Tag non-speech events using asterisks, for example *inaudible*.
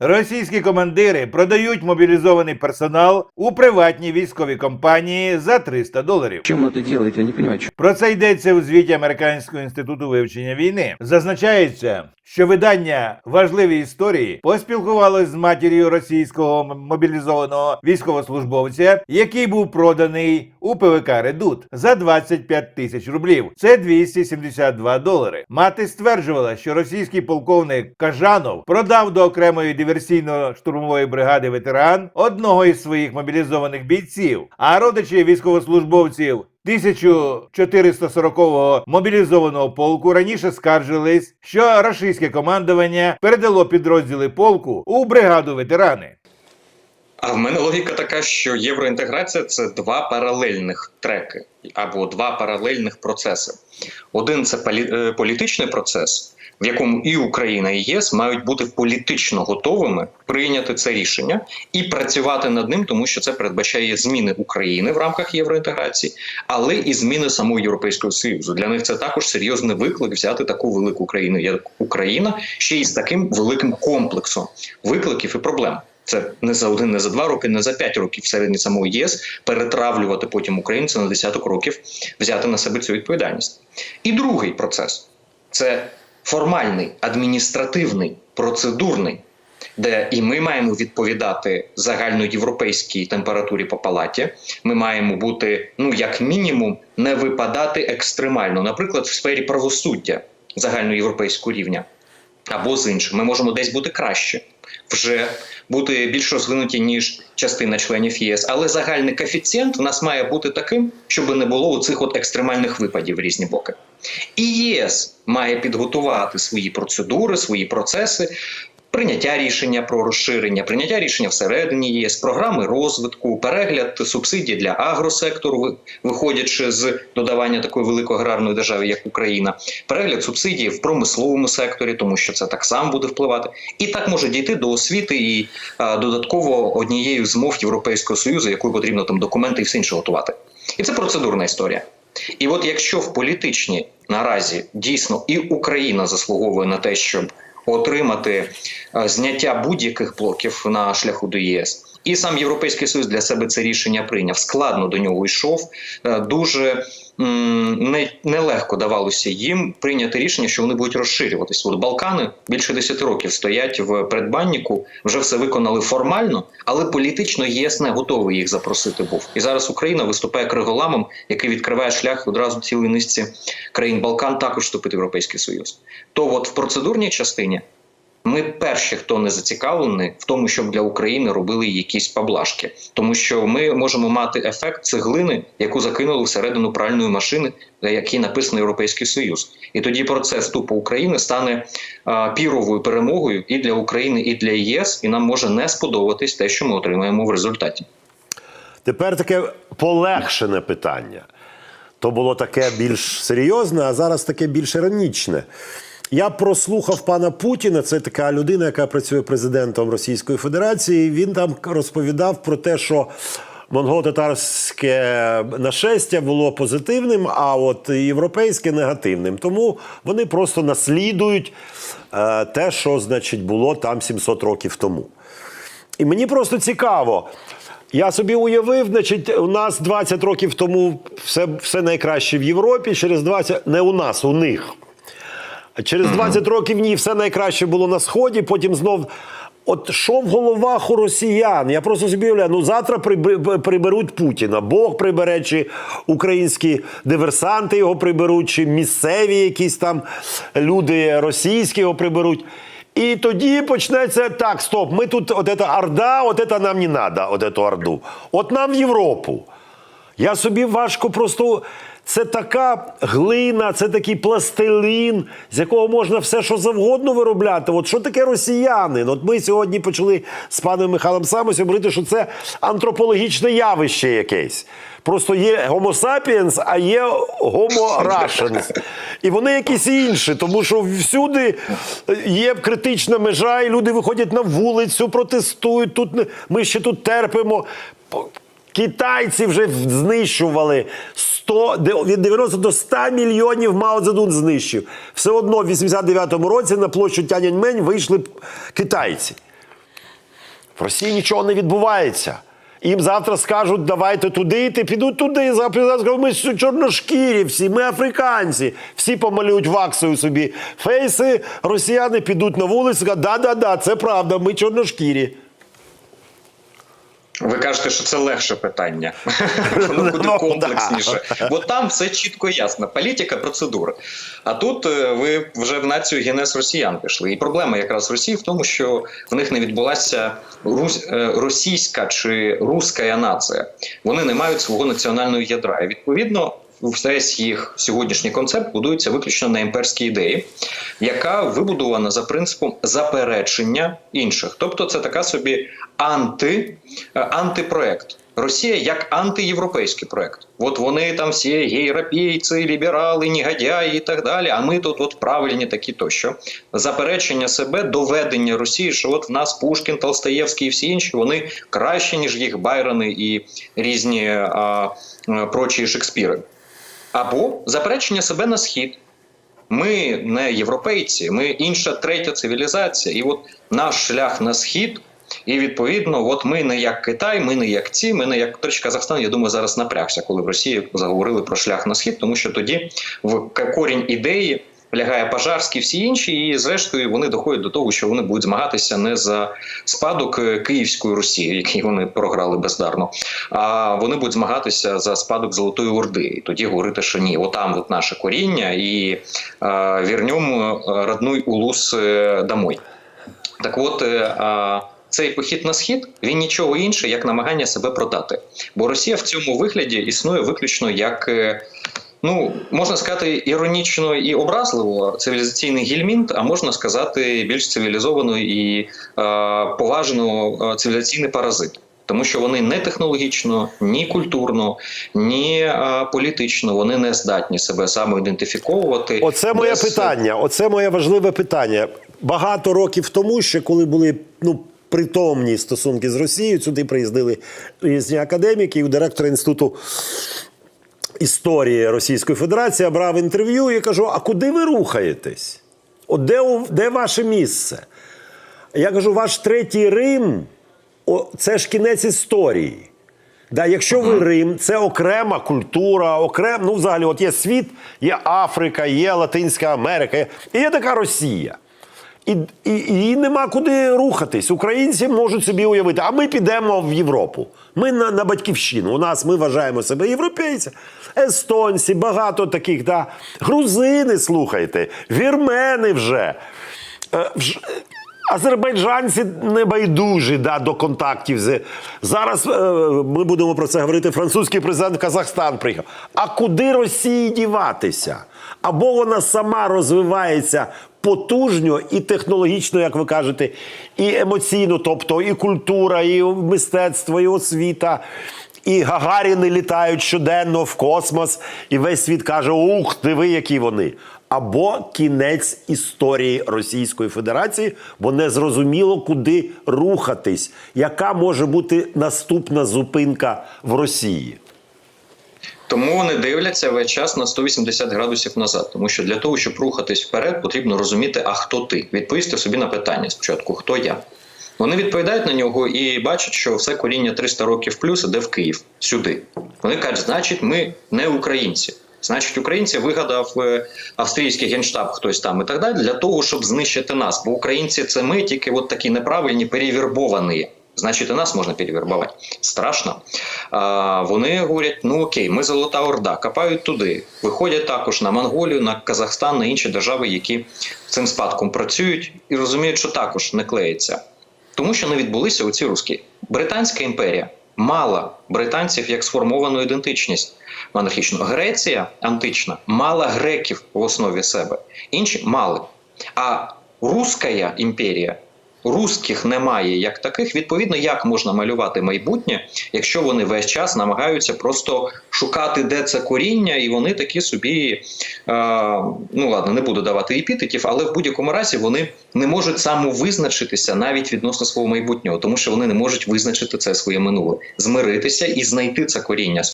Російські командири продають мобілізований персонал у приватні військові компанії за 300 доларів. Чому он это я не понимаю. Про це йдеться у звіті Американського інституту вивчення війни. Зазначається, що видання важливі історії поспілкувалось з матір'ю російського мобілізованого військовослужбовця, який був проданий у ПВК Редут за 25 тисяч рублів. Це 272 долари. Мати стверджувала, що російський полковник Кажанов продав до окремої диверсійно-штурмової бригади ветеран одного із своїх мобілізованих бійців, а родичі військовослужбовців 1440-го мобілізованого полку раніше скаржились, що рашистське командування передало підрозділи полку у бригаду ветерани. А в мене логіка така, що євроінтеграція це два паралельних треки або два паралельних процеси. Один це е, політичний процес, в якому і Україна, і ЄС мають бути політично готовими прийняти це рішення і працювати над ним, тому що це передбачає зміни України в рамках євроінтеграції, але і зміни самого Європейського Союзу. Для них це також серйозний виклик взяти таку велику країну, як Україна, ще й з таким великим комплексом викликів і проблем. Це не за один, не за два роки, не за п'ять років всередині самого ЄС перетравлювати потім українця на десяток років, взяти на себе цю відповідальність. І другий процес це формальний, адміністративний, процедурний, де і ми маємо відповідати загальноєвропейській температурі по палаті. Ми маємо бути, ну як мінімум, не випадати екстремально, наприклад, в сфері правосуддя загальноєвропейського рівня або з іншим. Ми можемо десь бути краще, вже бути більш розвинуті, ніж частина членів ЄС. Але загальний коефіцієнт в нас має бути таким, щоб не було у цих от екстремальних випадів в різні боки. І ЄС має підготувати свої процедури, свої процеси. Прийняття рішення про розширення, прийняття рішення всередині ЄС, програми розвитку, перегляд субсидій для агросектору, ви- виходячи з додавання такої великої аграрної держави, як Україна, перегляд субсидій в промисловому секторі, тому що це так само буде впливати, і так може дійти до освіти і а, додатково однією з мов Європейського союзу, якою потрібно там документи і все інше готувати. І це процедурна історія. І от якщо в політичній наразі дійсно і Україна заслуговує на те, щоб отримати е, зняття будь-яких блоків на шляху до ЄС. І сам Європейський Союз для себе це рішення прийняв. Складно до нього йшов. Е, Дуже нелегко давалося їм прийняти рішення, що вони будуть розширюватися. От Балкани більше 10 років стоять в предбанніку, вже все виконали формально, але політично ЄС не готовий їх запросити був. І зараз Україна виступає криголамом, який відкриває шлях одразу цілій низці країн Балкан також вступити в Європейський Союз. То от в процедурній частині ми перші, хто не зацікавлений в тому, щоб для України робили якісь поблажки, тому що ми можемо мати ефект цеглини, яку закинули всередину пральної машини, на якій написано Європейський Союз, і тоді процес вступу України стане а, піровою перемогою і для України, і для ЄС, і нам може не сподобатись те, що ми отримаємо в результаті. Тепер таке полегшене питання. То було таке більш серйозне, а зараз таке більш іронічне. Я прослухав пана Путіна, це така людина, яка працює президентом Російської Федерації. Він там розповідав про те, що монголо-татарське нашестя було позитивним, а от європейське негативним. Тому вони просто наслідують е, те, що значить було там 700 років тому. І мені просто цікаво. Я собі уявив, значить, у нас 20 років тому все, все найкраще в Європі. Через 20, не у нас, у них. Через 20 років ні, все найкраще було на сході. Потім знов. От що в головах у росіян? Я просто собі уявляю, ну завтра приберуть Путіна, Бог прибере, чи українські диверсанти його приберуть, чи місцеві якісь там люди російські його приберуть. І тоді почнеться так: стоп, ми тут, от ця орда, от це нам не треба, от цю орду. От нам в Європу. Я собі важко просто. Це така глина, це такий пластилін, з якого можна все, що завгодно виробляти. От що таке росіяни? От ми сьогодні почали з паном Михайлом Самосом говорити, що це антропологічне явище якесь. Просто є Homo sapiens, а є Homo Russians. І вони якісь інші, тому що всюди є критична межа, і люди виходять на вулицю, протестують. Тут ми ще тут терпимо. Китайці вже знищували 100, від 90 до 100 мільйонів Мао Цзедун знищив. Все одно в 89-му році на площу Тяньаньмень вийшли китайці. В Росії нічого не відбувається. Їм завтра скажуть, давайте туди, ти підуть туди. Завтра ми чорношкірі, всі, ми африканці. Всі помалюють ваксою собі фейси, росіяни підуть на вулицю, да-да-да, це правда, ми чорношкірі. Ви кажете, що це легше питання. *laughs* Воно куди Ну, комплексніше. Бо там все чітко ясно. Політика, процедура. А тут е, ви вже в націю генез росіян пішли. І проблема якраз Росії в тому, що в них не відбулася е, російська чи руська нація. Вони не мають свого національного ядра. І відповідно. Весь їх сьогоднішній концепт будується виключно на імперській ідеї, яка вибудована за принципом заперечення інших. Тобто, це така собі анти, е, антипроект. Росія як антиєвропейський проект. От вони там всі європейці, ліберали, негодяї і так далі. А ми тут от правильні такі тощо. Заперечення себе, доведення Росії, що от в нас Пушкін, Толстоєвський і всі інші вони кращі, ніж їх Байрони і різні а, а, прочі Шекспіри. Або заперечення себе на схід. Ми не європейці, ми інша третя цивілізація. І от наш шлях на схід. І відповідно, от ми не як Китай, ми не як ці, ми не як речі, Казахстан. Я думаю, зараз напрягся, коли в Росії заговорили про шлях на схід, тому що тоді в корінь ідеї лягає Пажарський, всі інші, і зрештою вони доходять до того, що вони будуть змагатися не за спадок е, Київської Росії, який вони програли бездарно, а вони будуть змагатися за спадок Золотої Орди. І тоді говорити, що ні, отам от наше коріння, і е, вірньому родной улус е, домой. Так от. е, а, цей похід на схід він нічого інше, як намагання себе продати. Бо Росія в цьому вигляді існує виключно як, е, ну можна сказати, іронічно і образливо цивілізаційний гільмінт, а можна сказати більш цивілізовано і е, поважно е, цивілізаційний паразит. Тому що вони не технологічно, ні культурно, ні е, політично вони не здатні себе самоідентифіковувати. Оце моє без- питання. Оце моє важливе питання. Багато років тому, ще коли були ну, притомні стосунки з Росією, сюди приїздили різні академіки, і у директора інституту історії Російської Федерації я брав інтерв'ю і кажу: а куди ви рухаєтесь? От де, де ваше місце? Я кажу, ваш третій Рим о, це ж кінець історії. Да, якщо ви Рим, це окрема культура, окрем, ну взагалі, от є світ, є Африка, є Латинська Америка, і є така Росія. І, і, і нема куди рухатись. Українці можуть собі уявити, а ми підемо в Європу. Ми на, на батьківщину. У нас ми вважаємо себе європейці, естонці, багато таких, да. грузини, слухайте, вірмени вже. Е, вж- Азербайджанці небайдужі да, до контактів. Зараз е, ми будемо про це говорити. Французький президент в Казахстан приїхав. А куди Росії діватися? Або вона сама розвивається потужно і технологічно, як ви кажете, і емоційно, тобто і культура, і мистецтво, і освіта. І Гагаріни літають щоденно в космос, і весь світ каже: Ух, диви, які вони. Або кінець історії Російської Федерації, бо не зрозуміло, куди рухатись. Яка може бути наступна зупинка в Росії? Тому вони дивляться весь час на 180 градусів назад. Тому що для того, щоб рухатись вперед, потрібно розуміти, а хто ти? Відповісти собі на питання спочатку, хто я. Вони відповідають на нього і бачать, що все коріння 300 років плюс іде в Київ сюди. Вони кажуть, значить, ми не українці. Значить, українці вигадав е, австрійський генштаб, хтось там і так далі, для того, щоб знищити нас. Бо українці це ми тільки от такі неправильні, перевірбовані. Значить, і нас можна перевербувати. Страшно. А, вони говорять: ну окей, ми золота орда, копають туди. Виходять також на Монголію, на Казахстан, на інші держави, які цим спадком працюють і розуміють, що також не клеїться. Тому що не відбулися оці русські. Британська імперія мала британців як сформовану ідентичність монархічну. Греція антична мала греків в основі себе, інші мали. А Руська імперія русських немає як таких. Відповідно, як можна малювати майбутнє, якщо вони весь час намагаються просто шукати, де це коріння, і вони такі собі, е, ну ладно, не буду давати епітетів, але в будь-якому разі вони не можуть самовизначитися навіть відносно свого майбутнього, тому що вони не можуть визначити це своє минуле, змиритися і знайти це коріння